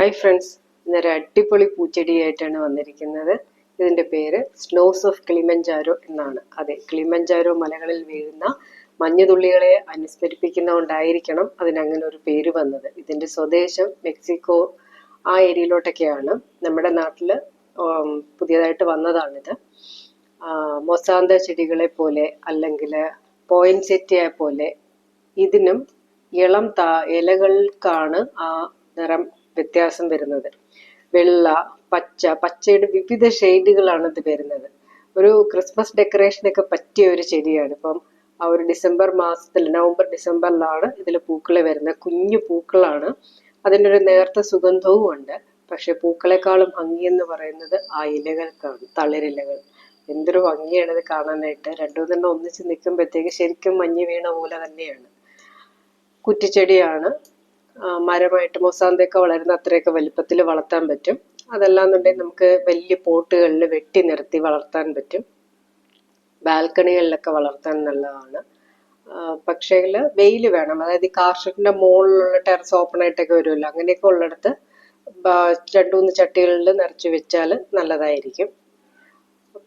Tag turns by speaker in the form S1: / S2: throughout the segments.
S1: Hi friends ഇന്നൊരു അടിപൊളി പൂച്ചെടിയായിട്ടാണ് വന്നിരിക്കുന്നത്. ഇതിന്റെ പേര് സ്നോസ് ഓഫ് കിളിമഞ്ചാരോ എന്നാണ്. അതെ കിളിമഞ്ചാരോ മലകളിൽ വീഴുന്ന മഞ്ഞുതുള്ളികളെ അനുസ്മരിപ്പിക്കുന്നതുകൊണ്ടായിരിക്കണം അതിനങ്ങനെ ഒരു പേര് വന്നത്. ഇതിന്റെ സ്വദേശം മെക്സിക്കോ ആ ഏരിയയിലോട്ടൊക്കെയാണ്. നമ്മുടെ നാട്ടിൽ പുതിയതായിട്ട് വന്നതാണിത്. മൊസാന്ത ചെടികളെ പോലെ അല്ലെങ്കിൽ പോയിൻസെറ്റിയെ പോലെ ഇതിനും ഇളം താ ഇലകൾക്കാണ് ആ നിറം വ്യത്യാസം വരുന്നത്. വെള്ള പച്ച പച്ചയുടെ വിവിധ ഷെയ്ഡുകളാണ് ഇത് വരുന്നത്. ഒരു ക്രിസ്മസ് ഡെക്കറേഷനൊക്കെ പറ്റിയ ഒരു ചെടിയാണ്. ഇപ്പം ആ ഒരു ഡിസംബർ മാസത്തിൽ നവംബർ ഡിസംബറിലാണ് ഇതിൽ പൂക്കൾ വരുന്നത്. കുഞ്ഞു പൂക്കളാണ്. അതിനൊരു നേർത്ത സുഗന്ധവും ഉണ്ട്. പക്ഷെ പൂക്കളെക്കാളും ഭംഗി എന്ന് പറയുന്നത് ആ ഇലകൾക്കാണ് തളിരിലകൾ എന്തൊരു ഭംഗിയാണ് ഇത് കാണാനായിട്ട്. രണ്ടു മൂന്നെണ്ണം ഒന്നിച്ച് നിൽക്കുമ്പോഴത്തേക്ക് ശരിക്കും മഞ്ഞ് വീണ പോലെ തന്നെയാണ്. കുറ്റിച്ചെടിയാണ്. മരമായിട്ട് മൊസാന്തൊക്കെ വളരുന്ന അത്രയൊക്കെ വലിപ്പത്തിൽ വളർത്താൻ പറ്റും. അതല്ലാന്നുണ്ടെങ്കിൽ നമുക്ക് വലിയ പോട്ടുകളിൽ വെട്ടി നിർത്തി വളർത്താൻ പറ്റും. ബാൽക്കണികളിലൊക്കെ വളർത്താൻ നല്ലതാണ്. പക്ഷേ വെയിൽ വേണം. അതായത് ഈ കാർഷറ്റിന്റെ മുകളിലുള്ള ടെറസ് ഓപ്പൺ ആയിട്ടൊക്കെ വരുമല്ലോ അങ്ങനെയൊക്കെ ഉള്ളിടത്ത് രണ്ട് മൂന്ന് ചട്ടികളിൽ നിറച്ച് വെച്ചാൽ നല്ലതായിരിക്കും.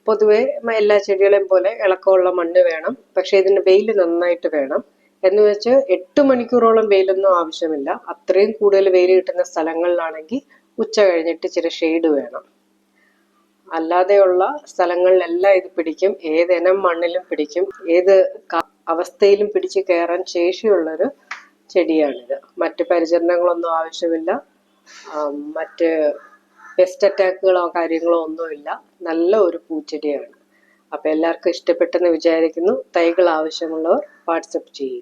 S1: പൊതുവെ എല്ലാ ചെടികളെയും പോലെ ഇളക്കമുള്ള മണ്ണ് വേണം. പക്ഷേ ഇതിന് വെയിൽ നന്നായിട്ട് വേണം. എന്ന് വെച്ച് എട്ട് മണിക്കൂറോളം വെയിലൊന്നും ആവശ്യമില്ല. അത്രയും കൂടുതൽ വെയിൽ കിട്ടുന്ന സ്ഥലങ്ങളിലാണെങ്കിൽ ഉച്ച കഴിഞ്ഞിട്ട് ഇച്ചിരി ഷെയ്ഡ് വേണം. അല്ലാതെയുള്ള സ്ഥലങ്ങളിലെല്ലാം ഇത് പിടിക്കും. ഏത് ഇനം മണ്ണിലും പിടിക്കും. ഏത് അവസ്ഥയിലും പിടിച്ച് കയറാൻ ശേഷിയുള്ളൊരു ചെടിയാണിത്. മറ്റ് പരിചരണങ്ങളൊന്നും ആവശ്യമില്ല. മറ്റ് പെസ്റ്റ് അറ്റാക്കുകളോ കാര്യങ്ങളോ ഒന്നുമില്ല. നല്ല ഒരു പൂച്ചെടിയാണ്. അപ്പോൾ എല്ലാവർക്കും ഇഷ്ടപ്പെട്ടെന്ന് വിചാരിക്കുന്നു. തൈകൾ ആവശ്യമുള്ളവർ വാട്സപ്പ് ചെയ്യുക.